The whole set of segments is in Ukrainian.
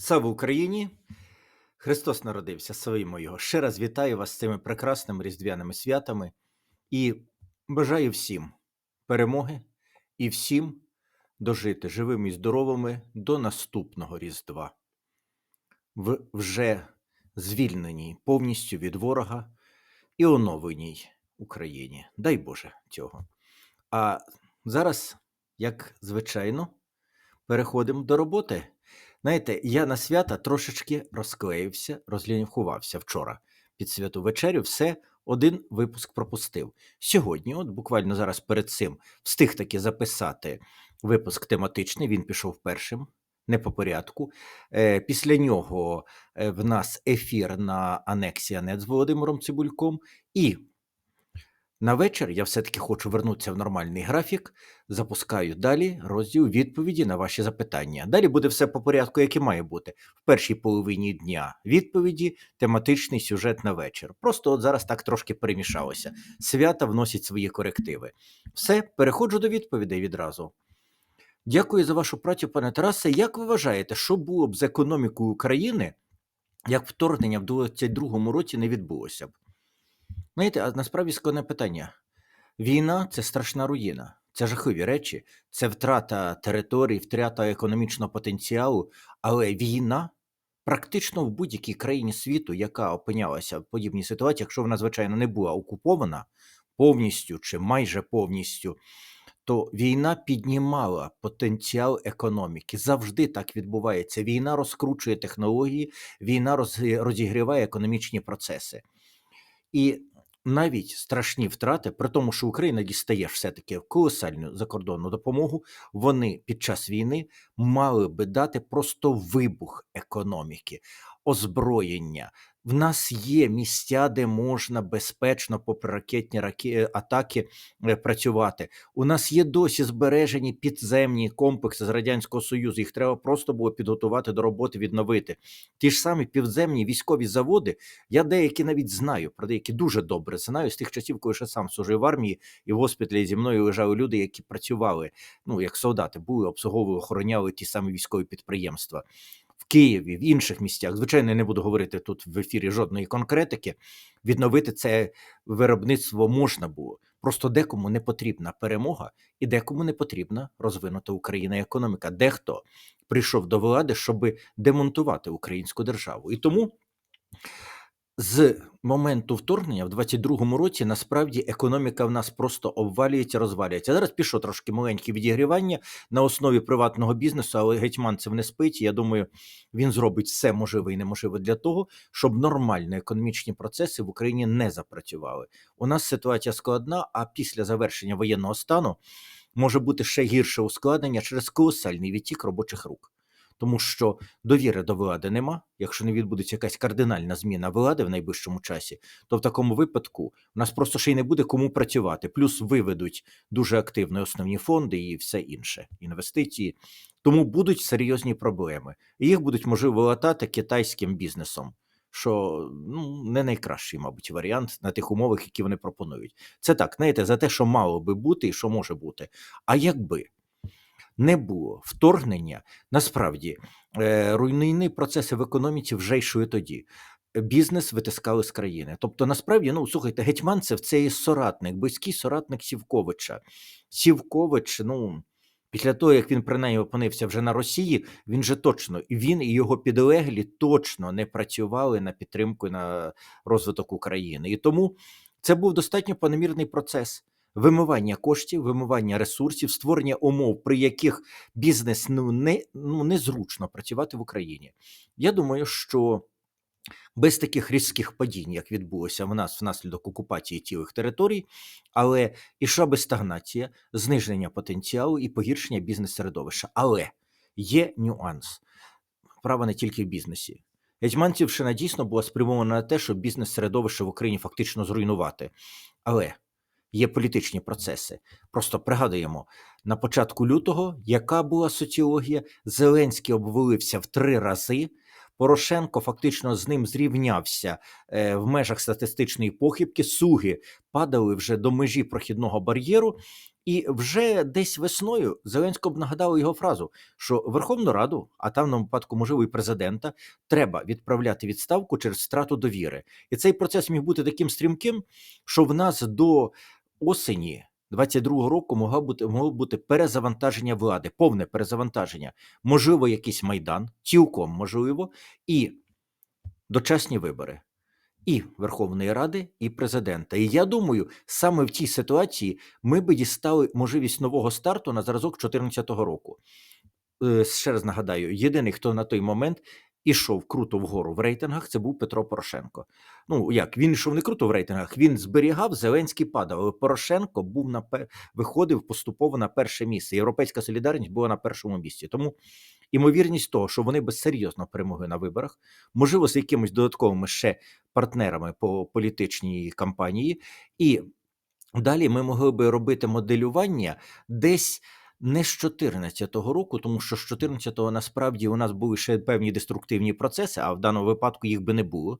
Слава Україні! Христос народився, славімо Його. Ще раз вітаю вас з цими прекрасними різдвяними святами і бажаю всім перемоги і всім дожити живими і здоровими до наступного Різдва, в вже звільненій повністю від ворога і оновленій Україні. Дай Боже цього. А зараз, як звичайно, переходимо до роботи. Знаєте, я на свята трошечки розклеївся, розлінхувався вчора. Під святу вечерю все один випуск пропустив. Сьогодні, от буквально зараз перед цим, встиг таки записати випуск тематичний. Він пішов першим, не по порядку. Е, після нього е, в нас ефір на Анексія Нет з Володимиром Цибульком. І на вечір я все-таки хочу вернутися в нормальний графік. Запускаю далі розділ відповіді на ваші запитання. Далі буде все по порядку, як і має бути. В першій половині дня відповіді, тематичний сюжет на вечір. Просто от зараз так трошки перемішалося. Свята вносять свої корективи. Все, переходжу до відповідей відразу. Дякую за вашу працю, пане Тарасе. Як ви вважаєте, що було б з економікою України, як вторгнення в 2022 році не відбулося б? Знаєте, а насправді складне питання. Війна це страшна руїна, це жахливі речі, це втрата територій, втрата економічного потенціалу. Але війна практично в будь-якій країні світу, яка опинялася в подібній ситуації, якщо вона, звичайно, не була окупована повністю чи майже повністю, то війна піднімала потенціал економіки. Завжди так відбувається. Війна розкручує технології, війна розігріває економічні процеси. І навіть страшні втрати, при тому, що Україна дістає все-таки колосальну закордонну допомогу, вони під час війни мали би дати просто вибух економіки, озброєння. В нас є місця, де можна безпечно, попри ракетні раке- атаки, е, працювати. У нас є досі збережені підземні комплекси з радянського союзу. Їх треба просто було підготувати до роботи, відновити. Ті ж самі підземні військові заводи. Я деякі навіть знаю, про деякі дуже добре знаю з тих часів, коли ще сам служив в армії, і в госпіталі зі мною лежали люди, які працювали, ну як солдати, були обслуговували, охороняли ті самі військові підприємства. В Києві, в інших місцях, звичайно, я не буду говорити тут в ефірі жодної конкретики. Відновити це виробництво можна було. Просто декому не потрібна перемога, і декому не потрібна розвинута Україна економіка. Дехто прийшов до влади, щоб демонтувати українську державу. І тому з моменту вторгнення в 22-му році насправді економіка в нас просто обвалюється, розвалюється. Зараз пішло трошки маленьке відігрівання на основі приватного бізнесу, але гетьманцев не спить. Я думаю, він зробить все можливе і неможливе для того, щоб нормально економічні процеси в Україні не запрацювали. У нас ситуація складна, а після завершення воєнного стану може бути ще гірше ускладнення через колосальний відтік робочих рук. Тому що довіри до влади нема. Якщо не відбудеться якась кардинальна зміна влади в найближчому часі, то в такому випадку у нас просто ще й не буде кому працювати. Плюс виведуть дуже активно основні фонди і все інше, інвестиції. Тому будуть серйозні проблеми. І їх будуть можливо латати китайським бізнесом, що ну не найкращий, мабуть, варіант на тих умовах, які вони пропонують. Це так, знаєте, за те, що мало би бути і що може бути. А якби не було вторгнення, насправді е, руйнівні процеси в економіці вже йшли тоді. Бізнес витискали з країни. Тобто, насправді, ну слухайте, Гетьманцев це є соратник, близький соратник Сівковича. Сівкович, ну. Після того, як він принаймні опинився вже на Росії, він же точно він і його підлеглі точно не працювали на підтримку на розвиток України. І тому це був достатньо паномірний процес вимивання коштів, вимивання ресурсів, створення умов, при яких бізнес ну не ну незручно працювати в Україні. Я думаю, що без таких різких падінь, як відбулося в нас внаслідок окупації цілих територій, але ішла би стагнація, зниження потенціалу і погіршення бізнес-середовища. Але є нюанс. Справа не тільки в бізнесі. Гетьманцівщина дійсно була спрямована на те, щоб бізнес-середовище в Україні фактично зруйнувати. Але є політичні процеси. Просто пригадуємо на початку лютого, яка була соціологія, Зеленський обвалився в три рази. Порошенко фактично з ним зрівнявся е, в межах статистичної похибки. Суги падали вже до межі прохідного бар'єру, і вже десь весною Зеленського б нагадав його фразу, що Верховну Раду, а там на випадку можливо і президента, треба відправляти відставку через втрату довіри. І цей процес міг бути таким стрімким, що в нас до осені 22-го року могло бути, могло бути перезавантаження влади, повне перезавантаження, можливо, якийсь майдан, цілком можливо, і дочасні вибори. І Верховної Ради, і президента. І я думаю, саме в цій ситуації ми би дістали можливість нового старту на зразок 2014 року. Е, Ще раз нагадаю: єдиний, хто на той момент ішов круто вгору в рейтингах, це був Петро Порошенко. Ну як він йшов не круто в рейтингах, він зберігав, Зеленський падав. Але Порошенко був на виходив поступово на перше місце. Європейська солідарність була на першому місці. Тому імовірність того, що вони би серйозно перемогли на виборах, можливо, з якимись додатковими ще партнерами по політичній кампанії, і далі ми могли би робити моделювання десь. Не з 14-го року, тому що з 14-го насправді у нас були ще певні деструктивні процеси, а в даному випадку їх би не було.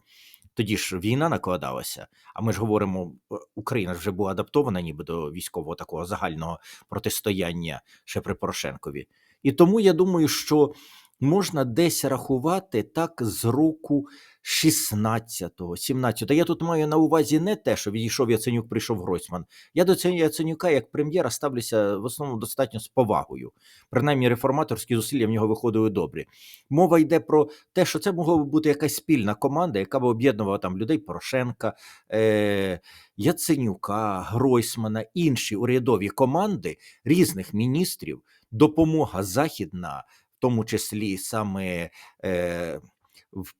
Тоді ж війна накладалася. А ми ж говоримо, е, Україна вже була адаптована ніби до військового такого загального протистояння ще при Порошенкові. І тому я думаю, що можна десь рахувати так з року 16-го, 17-го. Я тут маю на увазі не те, що відійшов Яценюк, прийшов Гройсман. Я до цього Яценюка як прем'єра ставлюся в основному достатньо з повагою. Принаймні, реформаторські зусилля в нього виходили добрі. Мова йде про те, що це могла би бути якась спільна команда, яка б об'єднувала там людей Порошенка, е- Яценюка, Гройсмана, інші урядові команди різних міністрів, допомога західна, в тому числі саме. Е-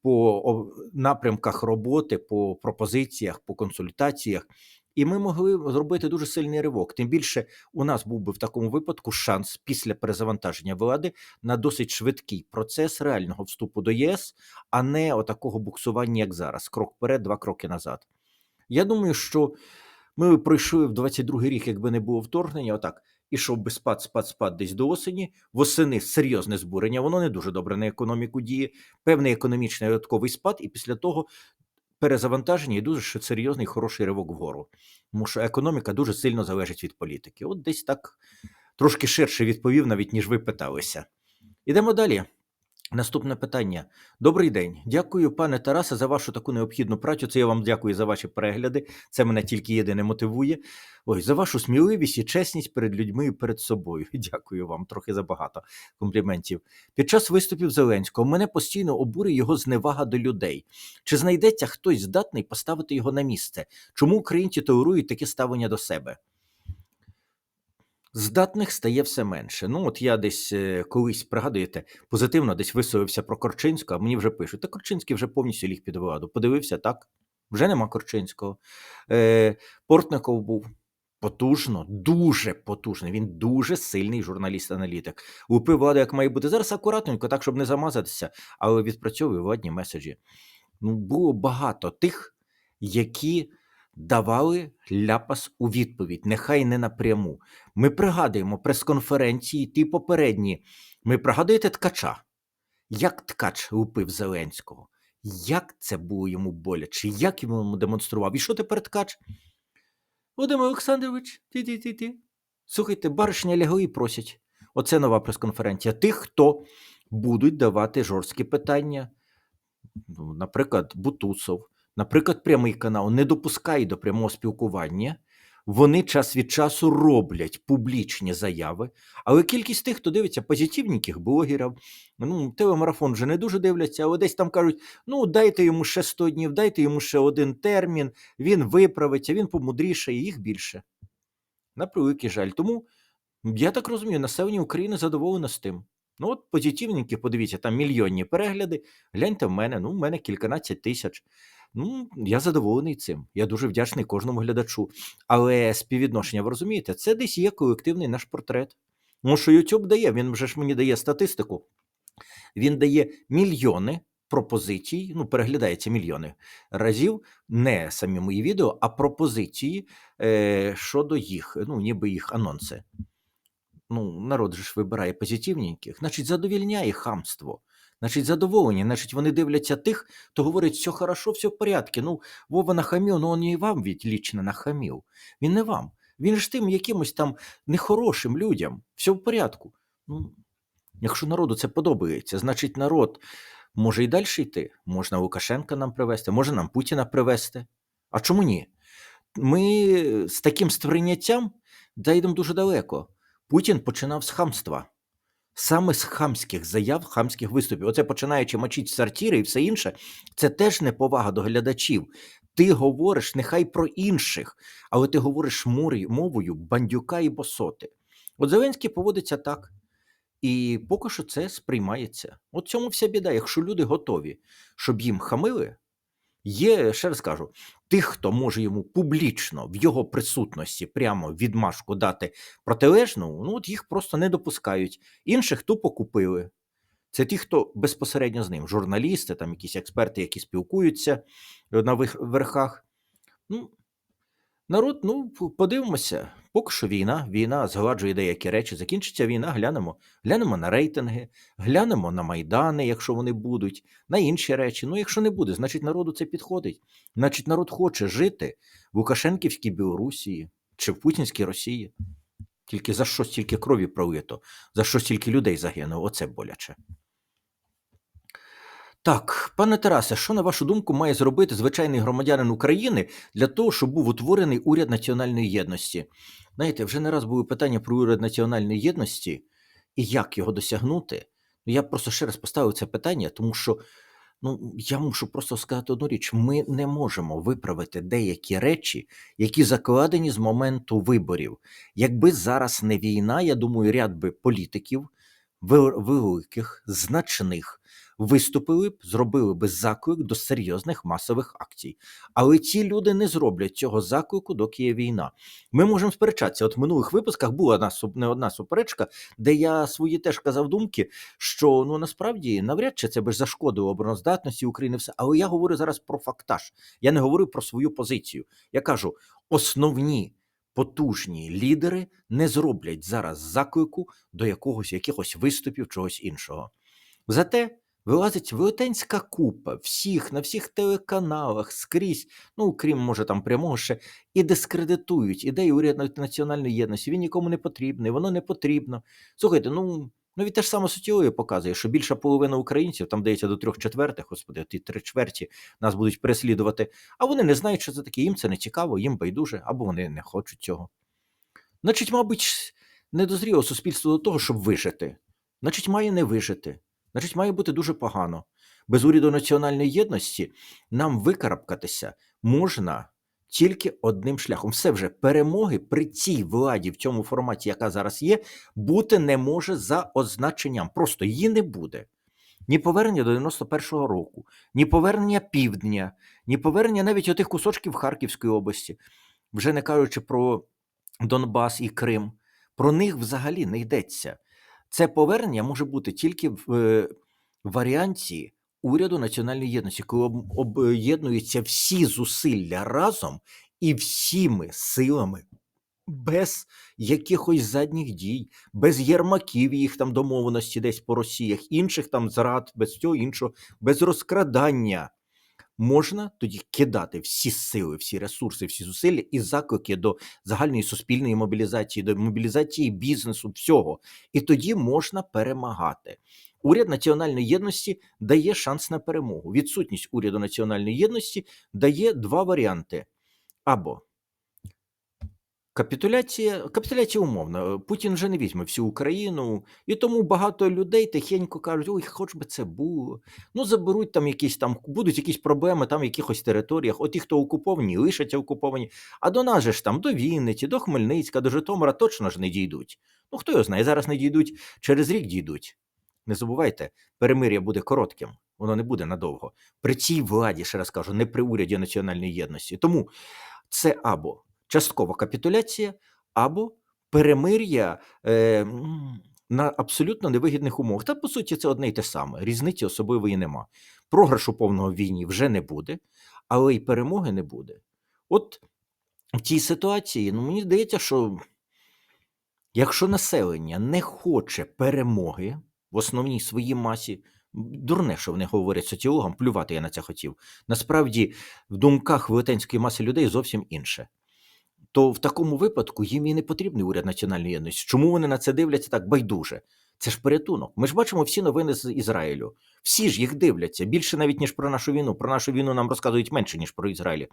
по напрямках роботи, по пропозиціях, по консультаціях. І ми могли зробити дуже сильний ривок. Тим більше у нас був би в такому випадку шанс після перезавантаження влади на досить швидкий процес реального вступу до ЄС, а не отакого буксування, як зараз. Крок вперед, два кроки назад. Я думаю, що ми пройшли в 22-й рік, якби не було вторгнення, отак. Ішов би спад, спад, спад десь до осені, восени серйозне збурення, воно не дуже добре на економіку діє, певний економічний додатковий спад, і після того перезавантаження і дуже серйозний хороший ривок вгору. Тому що економіка дуже сильно залежить від політики. От десь так трошки ширше відповів, навіть ніж ви питалися. Ідемо далі. Наступне питання. Добрий день. Дякую, пане Тарасе, за вашу таку необхідну працю. Це я вам дякую за ваші перегляди. Це мене тільки єдине мотивує. Ой, за вашу сміливість і чесність перед людьми і перед собою. Дякую вам, трохи забагато компліментів. Під час виступів Зеленського мене постійно обурює його зневага до людей. Чи знайдеться хтось здатний поставити його на місце? Чому українці толерують таке ставлення до себе? Здатних стає все менше. Ну, от я десь е, колись пригадуєте, позитивно десь висловився про Корчинського, а мені вже пишуть: та Корчинський вже повністю ліг під владу. Подивився, так? Вже нема Корчинського. Е, Портников був потужно, дуже потужний. Він дуже сильний журналіст-аналітик. Лупив владу, як має бути. Зараз акуратненько, так, щоб не замазатися, але відпрацьовує владні меседжі. Ну, було багато тих, які давали ляпас у відповідь, нехай не напряму. Ми пригадуємо прес-конференції, ті попередні. Ми пригадуєте ткача. Як ткач лупив Зеленського? Як це було йому боляче? Як йому демонстрував? І що тепер ткач? Володимир Олександрович, ти-ти-ти-ти. Слухайте, баришня лягли і просять. Оце нова прес-конференція. Тих, хто будуть давати жорсткі питання. Ну, наприклад, Бутусов, наприклад, прямий канал не допускає до прямого спілкування. Вони час від часу роблять публічні заяви, але кількість тих, хто дивиться позитивненьких блогерів, ну, телемарафон вже не дуже дивляться, але десь там кажуть: ну, дайте йому ще 100 днів, дайте йому ще один термін, він виправиться, він помудрішає, їх більше. На превеликий жаль. Тому я так розумію, населення України задоволено з тим. Ну, от позитивненькі, подивіться, там мільйонні перегляди. Гляньте в мене, ну, в мене кільканадцять тисяч. Ну, я задоволений цим. Я дуже вдячний кожному глядачу. Але співвідношення, ви розумієте, це десь є колективний наш портрет. Тому що YouTube дає, він вже ж мені дає статистику. Він дає мільйони пропозицій, ну, переглядається мільйони разів, не самі мої відео, а пропозиції е, щодо їх, ну, ніби їх анонси. Ну, народ же ж вибирає позитивненьких, значить, задовільняє хамство. Значить, задоволені, значить, вони дивляться тих, хто говорить, все хорошо, все в порядку. Ну, Вова нахамів, ну він і вам від лічно нахамів. Він не вам. Він ж тим якимось там нехорошим людям. Все в порядку. Ну, якщо народу це подобається, значить народ може і далі йти. Можна Лукашенка нам привезти, може нам Путіна привезти. А чому ні? Ми з таким сприйняттям дійдемо дуже далеко. Путін починав з хамства. Саме з хамських заяв, хамських виступів. Оце починаючи мочити сортири і все інше, це теж неповага до глядачів. Ти говориш нехай про інших, але ти говориш мовою бандюка і босоти. От Зеленський поводиться так. І поки що це сприймається. От цьому вся біда. Якщо люди готові, щоб їм хамили, є, ще раз кажу, тих, хто може йому публічно в його присутності прямо відмашку дати протилежну, ну от їх просто не допускають. Інших тупо купили. Це ті, хто безпосередньо з ним, журналісти, там якісь експерти, які спілкуються е, на верхах. Ну, народ, ну, подивимося. Поки що війна, війна згладжує деякі речі. Закінчиться війна, глянемо. Глянемо на рейтинги, глянемо на майдани, якщо вони будуть, на інші речі. Ну, якщо не буде, значить народу це підходить. Значить, народ хоче жити в Лукашенківській Білорусі чи в Путінській Росії. Тільки за що стільки крові пролито, за що стільки людей загинуло, оце боляче. Так, пане Тарасе, що на вашу думку має зробити звичайний громадянин України для того, щоб був утворений уряд національної єдності? Знаєте, вже не раз були питання про уряд національної єдності і як його досягнути. Ну, я просто ще раз поставив це питання, тому що ну, я мушу просто сказати одну річ: ми не можемо виправити деякі речі, які закладені з моменту виборів. Якби зараз не війна, я думаю, ряд би політиків великих, значних виступили б, зробили би заклик до серйозних масових акцій. Але ті люди не зроблять цього заклику, доки є війна. Ми можемо сперечатися. От в минулих випусках була не одна суперечка, де я свої теж казав думки, що ну насправді навряд чи це би зашкодило обороноздатності України. Все, але я говорю зараз про фактаж. Я не говорю про свою позицію. Я кажу, основні. Потужні лідери не зроблять зараз заклику до якогось якихось виступів, чогось іншого. Зате вилазить велетенська купа всіх на всіх телеканалах скрізь, ну крім може там прямого ще, і дискредитують ідею уряду національної єдності. Він нікому не потрібний, воно не потрібно. Слухайте, ну. Ну, від те ж саме Сутілові показує, що більша половина українців, там дається до трьох четвертих, господи, ті три чверті нас будуть переслідувати, а вони не знають, що це таке, їм це не цікаво, їм байдуже, або вони не хочуть цього. Значить, мабуть, не дозріло суспільство до того, щоб вижити. Значить, має не вижити. Значить, має бути дуже погано. Без уряду національної єдності нам викарабкатися можна тільки одним шляхом. Все вже перемоги при цій владі в цьому форматі, яка зараз є, бути не може за означенням. Просто її не буде. Ні повернення до 91-го року, ні повернення півдня, ні повернення навіть отих кусочків Харківської області, вже не кажучи про Донбас і Крим. Про них взагалі не йдеться. Це повернення може бути тільки в е, варіанті уряду національної єдності, коли об'єднуються всі зусилля разом і всіми силами, без якихось задніх дій, без єрмаків їх там домовленості десь по Росіях, інших там зрад, без цього іншого, без розкрадання. Можна тоді кидати всі сили, всі ресурси, всі зусилля і заклики до загальної суспільної мобілізації, до мобілізації бізнесу, всього. І тоді можна перемагати. Уряд національної єдності дає шанс на перемогу. Відсутність уряду національної єдності дає два варіанти: або капітуляція, капітуляція умовна. Путін вже не візьме всю Україну, і тому багато людей тихенько кажуть: ой, хоч би це було. Ну, заберуть там якісь там, будуть якісь проблеми там в якихось територіях. От ті, хто окуповані, лишаться окуповані. А до нас же ж там, до Вінниці, до Хмельницька, до Житомира точно ж не дійдуть. Ну, хто його знає, зараз не дійдуть, через рік дійдуть. Не забувайте, перемир'я буде коротким, воно не буде надовго. При цій владі, ще раз кажу, не при уряді національної єдності. Тому це або часткова капітуляція, або перемир'я е, на абсолютно невигідних умовах. Та по суті, це одне й те саме. Різниці особливої нема. Програшу повного в війні вже не буде, але й перемоги не буде. От в цій ситуації, ну мені здається, що якщо населення не хоче перемоги в основній своїй масі, Дурне, що вони говорять соціологам, плювати я на це хотів. Насправді, в думках велетенської маси людей зовсім інше. То в такому випадку їм і не потрібний уряд національної єдності. Чому вони на це дивляться так байдуже? Це ж порятунок. Ми ж бачимо всі новини з Ізраїлю. Всі ж їх дивляться більше навіть ніж про нашу війну. Про нашу війну нам розказують менше ніж про Ізраїль.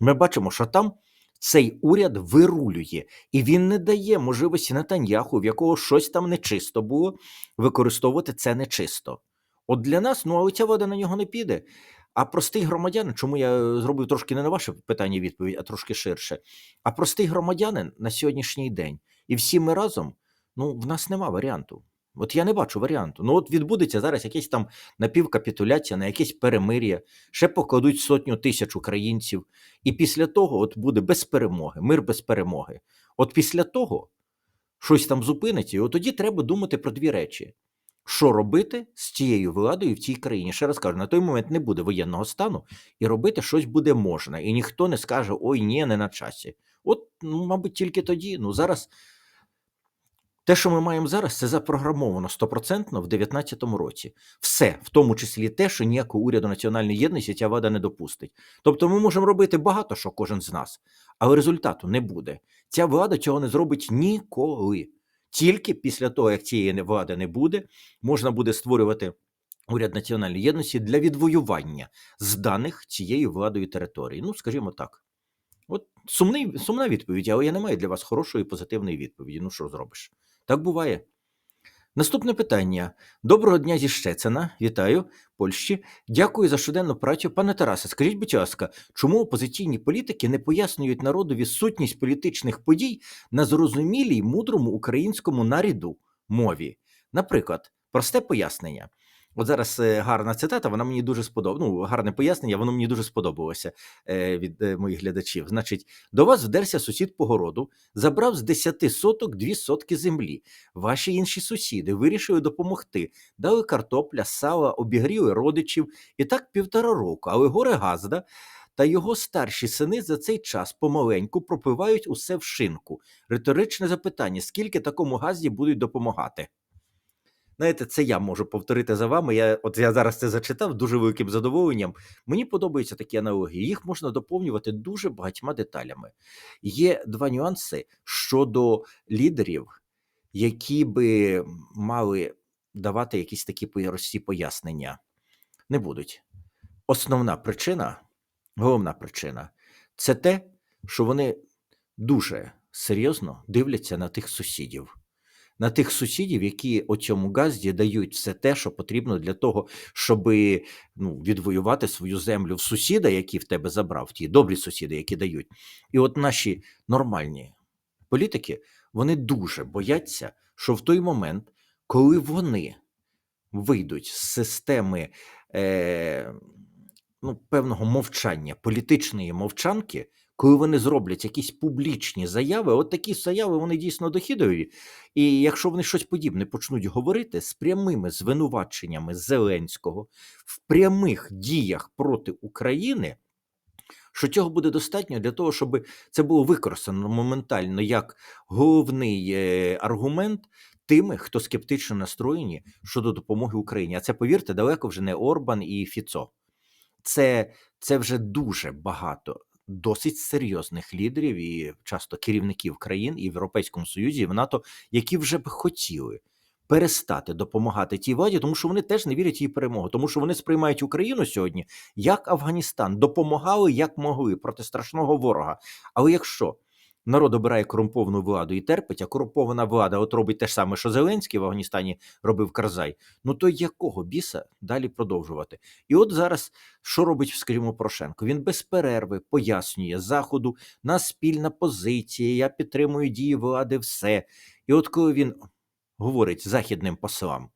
Ми бачимо, що там цей уряд вирулює, і він не дає можливості Натаньяху, в якого щось там нечисто було, використовувати це нечисто. От для нас, ну але ця вода на нього не піде. А простий громадянин, чому я зробив трошки не на ваше питання відповідь, а трошки ширше. А простий громадянин на сьогоднішній день, і всі ми разом, ну, в нас нема варіанту. От я не бачу варіанту. Ну, от відбудеться зараз якась там напівкапітуляція, на якесь перемир'я, ще покладуть сотню тисяч українців. І після того от буде без перемоги, мир без перемоги. От після того щось там зупиниться, і от тоді треба думати про дві речі: що робити з цією владою в цій країні? Ще раз кажу, на той момент не буде воєнного стану, і робити щось буде можна. І ніхто не скаже: ой, ні, не на часі. От, ну, мабуть, тільки тоді. Ну, зараз. Те, що ми маємо зараз, це запрограмовано стопроцентно в 2019 році. Все, в тому числі те, що ніякого уряду національної єдності ця влада не допустить. Тобто ми можемо робити багато що кожен з нас, але результату не буде. Ця влада цього не зробить ніколи. Тільки після того, як цієї влади не буде, можна буде створювати уряд національної єдності для відвоювання зданих цією владою території. Ну, скажімо так. От сумний, сумна відповідь, але я не маю для вас хорошої позитивної відповіді. Ну, що зробиш? Так буває. Наступне питання. Доброго дня зі Щецина. Вітаю, Польщі. Дякую за щоденну працю. Пане Тарасе, скажіть, будь ласка, чому опозиційні політики не пояснюють народові сутність політичних подій на зрозумілій мудрому українському наріду мові? Наприклад, просте пояснення. От зараз е, гарна цитата, вона мені дуже сподобалася. Ну, гарне пояснення, воно мені дуже сподобалося е, від е, моїх глядачів. Значить, до вас вдерся сусід по городу, забрав з 10 соток 2 сотки землі. Ваші інші сусіди вирішили допомогти, дали картопля, сала, обігріли родичів і так півтора року. Але горе Газда та його старші сини за цей час помаленьку пропивають усе в шинку. Риторичне запитання: скільки такому газді будуть допомагати? Знаєте, це я можу повторити за вами. Я от я зараз це зачитав дуже великим задоволенням. Мені подобаються такі аналогії. Їх можна доповнювати дуже багатьма деталями. Є два нюанси щодо лідерів, які би мали давати якісь такі прості пояснення. Не будуть. Основна причина, головна причина це те, що вони дуже серйозно дивляться на тих сусідів на тих сусідів, які у цьому газді дають все те, що потрібно для того, щоб ну, відвоювати свою землю в сусіда, який в тебе забрав, ті добрі сусіди, які дають. І от наші нормальні політики вони дуже бояться, що в той момент, коли вони вийдуть з системи е, ну, певного мовчання, політичної мовчанки коли вони зроблять якісь публічні заяви, от такі заяви вони дійсно дохідові. І якщо вони щось подібне почнуть говорити з прямими звинуваченнями Зеленського в прямих діях проти України, що цього буде достатньо для того, щоб це було використано моментально як головний е, аргумент. Тими, хто скептично настроєні щодо допомоги Україні, а це повірте, далеко вже не Орбан і Фіцо. Це це вже дуже багато досить серйозних лідерів і часто керівників країн і в Європейському Союзі, і в НАТО, які вже б хотіли. Перестати допомагати тій владі, тому що вони теж не вірять її перемогу, тому що вони сприймають Україну сьогодні як Афганістан, допомагали як могли проти страшного ворога. Але якщо народ обирає корумповану владу і терпить, а корумпована влада от робить те ж саме, що Зеленський в Афганістані робив Карзай. Ну то якого біса далі продовжувати? І от зараз що робить, скажімо, Порошенко? Він без перерви пояснює заходу на спільна позиція. Я підтримую дії влади, все. І от коли він говорить західним послам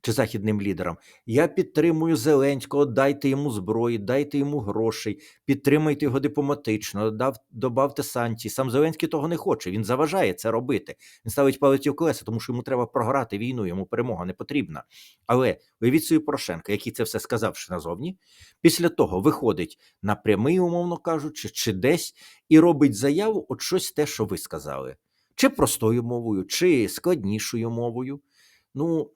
чи західним лідерам. Я підтримую Зеленського, дайте йому зброї, дайте йому грошей, підтримайте його дипломатично, дав, добавте санкції. Сам Зеленський того не хоче. Він заважає це робити. Він ставить палець у колеса, тому що йому треба програти війну, йому перемога не потрібна. Але уявіть собі Порошенка, який це все сказавши назовні, після того виходить на прямий, умовно кажучи, чи десь і робить заяву, от щось те, що ви сказали. Чи простою мовою, чи складнішою мовою. Ну,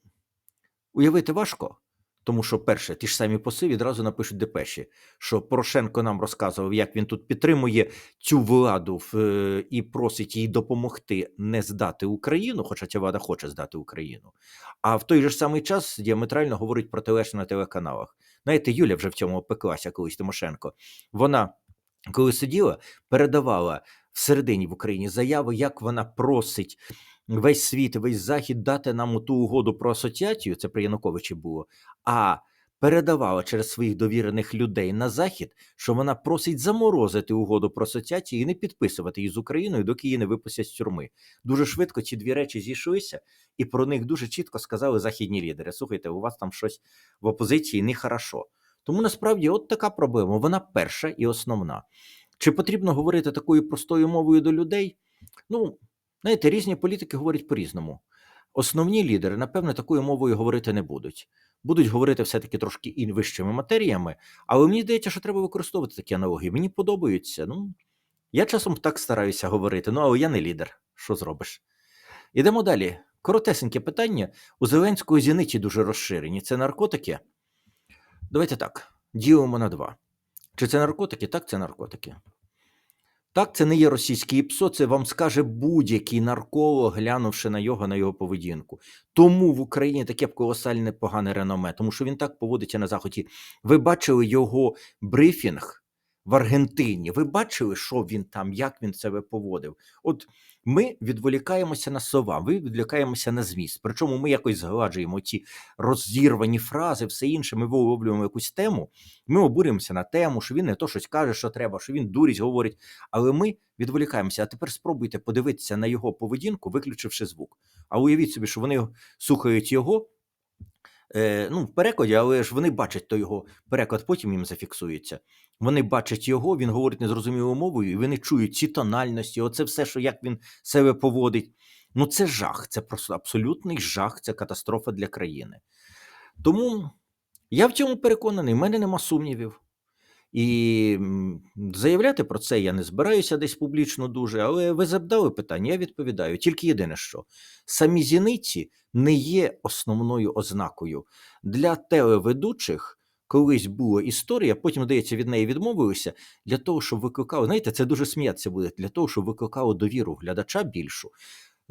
Уявити важко, Тому що, перше, ті ж самі поси відразу напишуть депеші, що Порошенко нам розказував, як він тут підтримує цю владу е, і просить їй допомогти не здати Україну, хоча ця влада хоче здати Україну. А в той же самий час діаметрально говорить протилежне на телеканалах. Знаєте, Юля вже в цьому опеклася колись Тимошенко. Вона, коли сиділа, передавала всередині в Україні заяви, як вона просить весь світ, весь захід дати нам ту угоду про асоціацію. Це при Януковичі було. А передавала через своїх довірених людей на захід, що вона просить заморозити угоду про асоціацію і не підписувати її з Україною, доки її не випустять з тюрми. Дуже швидко ці дві речі зійшлися, і про них дуже чітко сказали західні лідери. Слухайте, у вас там щось в опозиції нехорошо. Тому насправді от така проблема. Вона перша і основна. Чи потрібно говорити такою простою мовою до людей? Ну, знаєте, різні політики говорять по-різному. Основні лідери, напевне, такою мовою говорити не будуть. Будуть говорити все-таки трошки і вищими матеріями, але мені здається, що треба використовувати такі аналогії. Мені подобаються. Ну, я часом так стараюся говорити, ну але я не лідер. Що зробиш? Ідемо далі. Коротесеньке питання. У Зеленського зіниці дуже розширені. Це наркотики? Давайте так. Ділимо на два. Чи це наркотики? Так, це наркотики. Так, це не є російське ІПСО, це вам скаже будь-який нарколог, глянувши на його, на його поведінку. Тому в Україні таке колосальне погане реноме, тому що він так поводиться на заході. Ви бачили його брифінг в Аргентині. Ви бачили, що він там, як він себе поводив? От ми відволікаємося на слова, ми відволікаємося на зміст. Причому ми якось згладжуємо ці розірвані фрази, все інше. Ми виловлюємо якусь тему. Ми обурюємося на тему, що він не то щось каже, що треба, що він дурість говорить. Але ми відволікаємося. А тепер спробуйте подивитися на його поведінку, виключивши звук. А уявіть собі, що вони слухають його. Е, ну, в перекладі, але ж вони бачать то його переклад, потім їм зафіксується. Вони бачать його, він говорить незрозумілою мовою, і вони чують ці тональності, оце все, що як він себе поводить. Ну, це жах, це просто абсолютний жах, це катастрофа для країни. Тому я в цьому переконаний, в мене нема сумнівів. І заявляти про це я не збираюся десь публічно дуже, але ви задали питання, я відповідаю. Тільки єдине, що самі зіниці не є основною ознакою для телеведучих. Колись була історія, потім, здається, від неї відмовилися для того, щоб викликало. Знаєте, це дуже сміятися буде для того, щоб викликало довіру глядача більшу.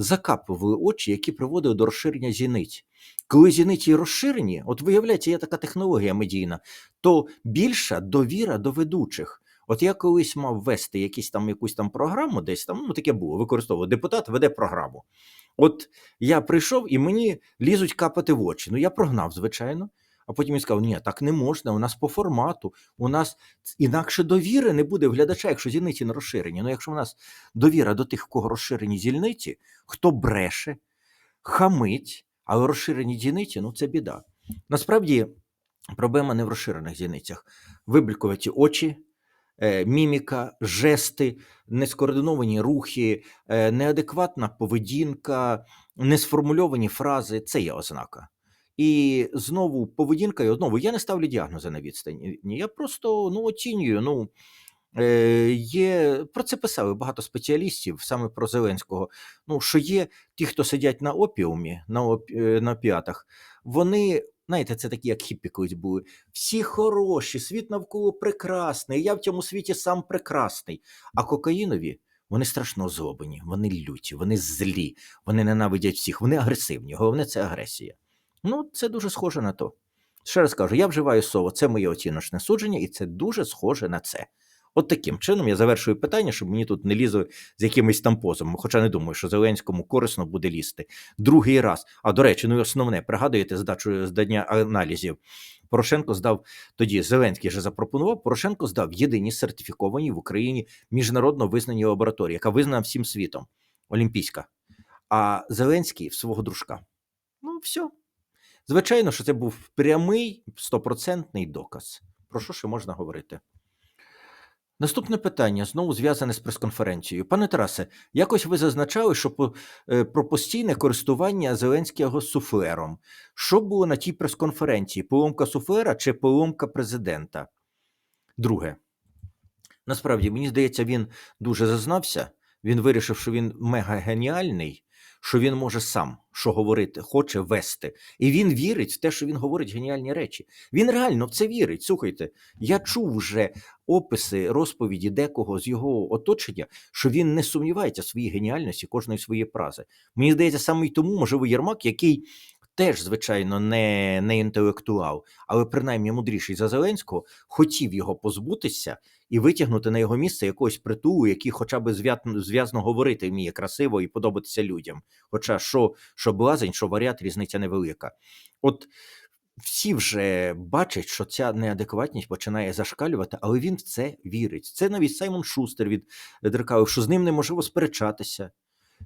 Закапували очі, які приводили до розширення зіниць. Коли зіниці розширені, от виявляється, є така технологія медійна, то більша довіра до ведучих. От я колись мав вести якісь там якусь там програму, десь там, ну таке було, використовував. Депутат веде програму. От я прийшов і мені лізуть капати в очі. Ну я прогнав, звичайно. А потім він сказав: ні, так не можна. У нас по формату, у нас інакше довіри не буде в глядача, якщо зільниці не розширені. Ну, якщо у нас довіра до тих, в кого розширені зільниці, хто бреше, хамить, але розширені дільниці, ну це біда. Насправді проблема не в розширених зіницях. Виблікуваті очі, е, міміка, жести, нескоординовані рухи, е, неадекватна поведінка, несформульовані фрази це є ознака. І знову поведінка, і знову я не ставлю діагнози на відстані. Ні, Я просто ну, оцінюю. Ну, е, є, про це писали багато спеціалістів саме про Зеленського. Ну, що є ті, хто сидять на опіумі, на, оп, е, на опіатах, вони, знаєте, це такі, як хіппі колись були. Всі хороші, світ навколо прекрасний. Я в цьому світі сам прекрасний. А кокаїнові вони страшно злобені, вони люті, вони злі, вони ненавидять всіх, вони агресивні. Головне це агресія. Ну, це дуже схоже на то. Ще раз кажу, я вживаю слово, це моє оціночне судження, і це дуже схоже на це. От таким чином я завершую питання, щоб мені тут не лізли з якимось там позовом, хоча не думаю, що Зеленському корисно буде лізти. Другий раз. А до речі, ну і основне, пригадуєте здачу здання аналізів. Порошенко здав тоді, Зеленський вже запропонував. Порошенко здав єдині сертифіковані в Україні міжнародно визнані лабораторії, яка визнана всім світом, Олімпійська. А Зеленський свого дружка. Ну, все. Звичайно, що це був прямий стопроцентний доказ. Про що ще можна говорити? Наступне питання знову зв'язане з прес-конференцією. Пане Тарасе, якось ви зазначали, що по, е, про постійне користування Зеленського суфлером. Що було на тій прес-конференції? Поломка суфлера чи поломка президента? Друге. Насправді, мені здається, він дуже зазнався. Він вирішив, що він мега геніальний, що він може сам що говорити, хоче вести. І він вірить в те, що він говорить геніальні речі. Він реально в це вірить. Слухайте, я чув вже описи розповіді декого з його оточення, що він не сумнівається в своїй геніальності кожної своєї прази. Мені здається, саме й тому, можливо, Єрмак, який теж, звичайно, не, не інтелектуал, але принаймні мудріший за Зеленського, хотів його позбутися і витягнути на його місце якогось притулу, який хоча б зв'язно, говорити вміє красиво і подобатися людям. Хоча що, що блазень, що варіат, різниця невелика. От всі вже бачать, що ця неадекватність починає зашкалювати, але він в це вірить. Це навіть Саймон Шустер від Деркавив, що з ним неможливо сперечатися.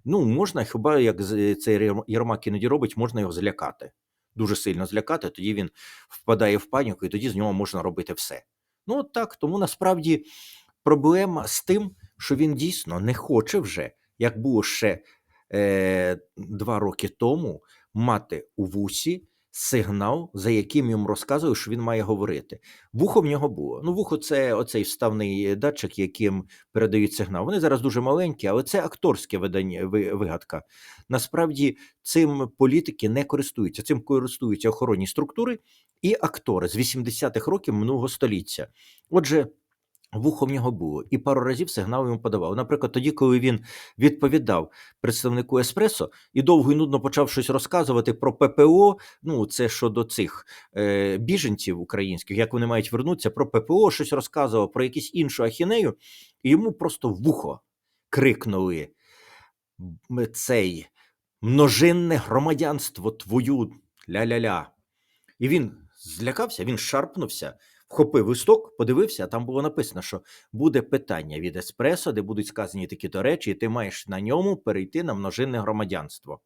Ну, можна хіба як з- цей Єрмак іноді робить, можна його злякати. Дуже сильно злякати, тоді він впадає в паніку, і тоді з нього можна робити все. Ну, от так. Тому насправді проблема з тим, що він дійсно не хоче вже, як було ще е, два роки тому, мати у вусі сигнал, за яким йому розказували, що він має говорити. Вухо в нього було. Ну, вухо це оцей вставний датчик, яким передають сигнал. Вони зараз дуже маленькі, але це акторське видання, вигадка. Насправді цим політики не користуються. Цим користуються охоронні структури і актори з 80-х років минулого століття. Отже, вухо в нього було, і пару разів сигнал йому подавав. Наприклад, тоді, коли він відповідав представнику Еспресо і довго і нудно почав щось розказувати про ППО. Ну, це щодо цих е, біженців українських, як вони мають вернутися, про ППО, щось розказував про якусь іншу ахінею, і йому просто вухо крикнули цей множинне громадянство твою ля-ля-ля. І він злякався, він шарпнувся, вхопив листок, подивився, а там було написано, що буде питання від еспресо, де будуть сказані такі-то речі, і ти маєш на ньому перейти на множинне громадянство.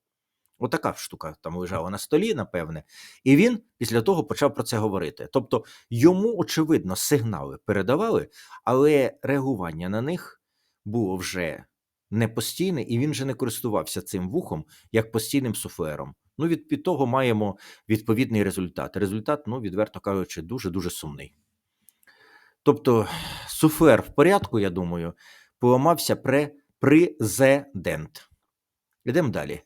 Отака штука там лежала на столі, напевне. І він після того почав про це говорити. Тобто йому, очевидно, сигнали передавали, але реагування на них було вже не постійне, і він вже не користувався цим вухом як постійним суфлером. Ну, від, від того маємо відповідний результат. Результат, ну, відверто кажучи, дуже-дуже сумний. Тобто, суфлер в порядку, я думаю, поламався пре президент. Ідемо далі.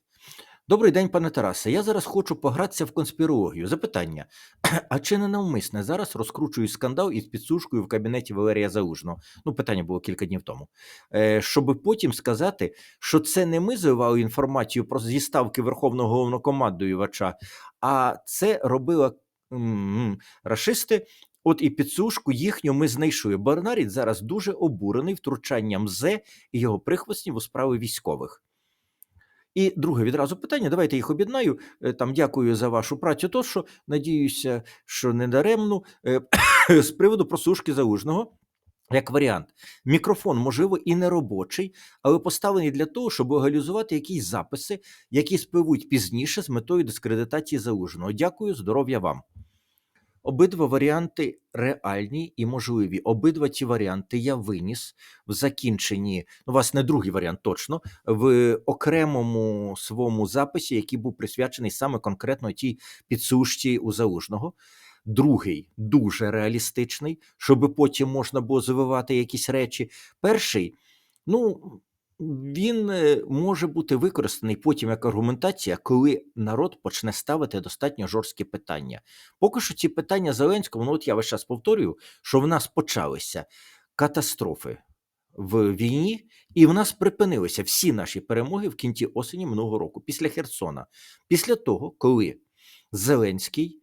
Добрий день, пане Тарасе. Я зараз хочу погратися в конспірологію. Запитання: а чи не навмисне зараз розкручую скандал із підсушкою в кабінеті Валерія Залужного? Ну, питання було кілька днів тому. Е, щоб потім сказати, що це не ми заливали інформацію про зі ставки Верховного головнокомандуюча, а це робила рашисти. От і підсушку їхню ми знайшли. Барнаріт зараз дуже обурений втручанням Зе і його прихвостнів у справи військових. І друге відразу питання. Давайте їх об'єднаю. Е, Там дякую за вашу працю. То що надіюся, що не даремно Е, з приводу просушки залужного. Як варіант, мікрофон, можливо, і не робочий, але поставлений для того, щоб легалізувати якісь записи, які спливуть пізніше з метою дискредитації залужного. Дякую, здоров'я вам. Обидва варіанти реальні і можливі. Обидва ці варіанти я виніс в закінченні, ну, власне, другий варіант точно, в окремому своєму записі, який був присвячений саме конкретно тій підсушці у залужного. Другий дуже реалістичний, щоб потім можна було завивати якісь речі. Перший, ну. Він е, може бути використаний потім як аргументація, коли народ почне ставити достатньо жорсткі питання. Поки що ці питання Зеленському, ну от я весь час повторюю, що в нас почалися катастрофи в війні, і в нас припинилися всі наші перемоги в кінці осені минулого року, після Херсона, після того, коли Зеленський,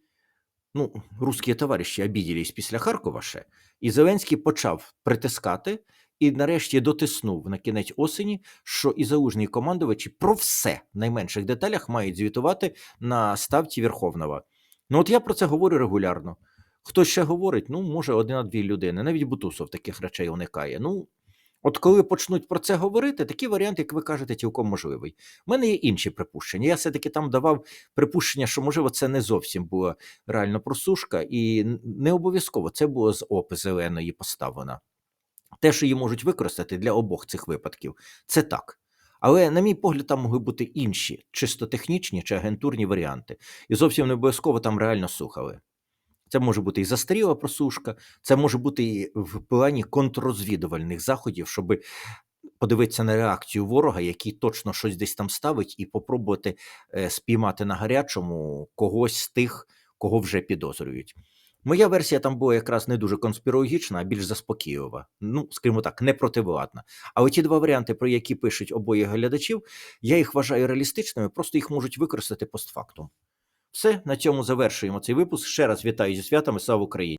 ну, русські товариші обіділись після Харкова ще, і Зеленський почав притискати. І нарешті дотиснув на кінець осені, що і залужні командувачі про все в найменших деталях мають звітувати на ставці Верховного. Ну от я про це говорю регулярно. Хто ще говорить, ну може одна-дві людини, навіть Бутусов таких речей уникає. Ну, от коли почнуть про це говорити, такий варіант, як ви кажете, цілком можливий. У мене є інші припущення. Я все-таки там давав припущення, що можливо це не зовсім була реально просушка, і не обов'язково це було з опи зеленої поставлено. Те, що її можуть використати для обох цих випадків, це так. Але, на мій погляд, там могли бути інші, чисто технічні чи агентурні варіанти. І зовсім не обов'язково там реально слухали. Це може бути і застаріла просушка, це може бути і в плані контррозвідувальних заходів, щоб подивитися на реакцію ворога, який точно щось десь там ставить, і попробувати е, спіймати на гарячому когось з тих, кого вже підозрюють. Моя версія там була якраз не дуже конспірологічна, а більш заспокійлива. Ну, скажімо так, не противладна. Але ті два варіанти, про які пишуть обоє глядачів, я їх вважаю реалістичними, просто їх можуть використати постфактум. Все, на цьому завершуємо цей випуск. Ще раз вітаю зі святами. Слава Україні!